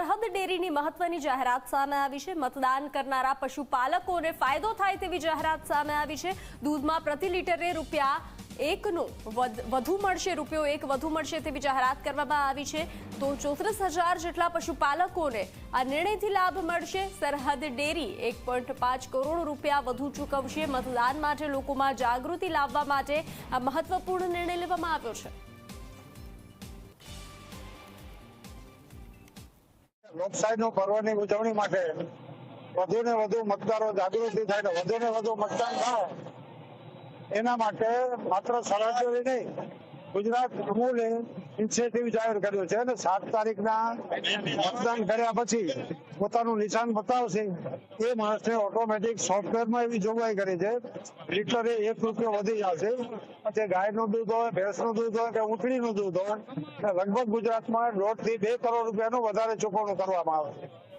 સરહદ ડેરીની મહત્વની જાહેરાત સામે આવી છે. મતદાન કરનારા પશુપાલકોને ફાયદો થાય તેવી જાહેરાત સામે આવી છે. દૂધમાં પ્રતિ લીટરે રૂપિયા એકનું વધ- મળશે, રૂપિયો એક વધુ મળશે તેવી જાહેરાત કરવામાં આવી છે. તો ચોત્રીસ હજાર જેટલા પશુપાલકોને આ નિર્ણયથી લાભ મળશે. સરહદ ડેરી એક પોઈન્ટ પાંચ કરોડ રૂપિયા વધુ ચૂકવશે. મતદાન માટે લોકોમાં જાગૃતિ લાવવા માટે આ મહત્વપૂર્ણ નિર્ણય લેવામાં આવ્યો છે. લોકશાહીનો પર્વની ઉજવણી માટે વધુ ને વધુ મતદારો જાગૃતિ થાય ને વધુ ને વધુ મતદાન થાય, એના માટે માત્ર સરહદ નહીં ગુજરાત અમૂલે ઇનિશિયેટિવ જાહેર કર્યો છે અને સાત તારીખના મતદાન કર્યા પછી પોતાનું નિશાન બતાવશે એ માણસને ઓટોમેટિક સોફ્ટવેરમાં એવી જોગવાઈ કરી છે. લીટરે એક રૂપિયો વધી જશે. પછી ગાયનું દૂધ હોય, ભેંસનું દૂધ હોય કે ઊંટડીનું દૂધ હોય લગભગ ગુજરાતમાં દોઢથી બે કરોડ રૂપિયાનું વધારે ચૂકવણું કરવામાં આવે છે.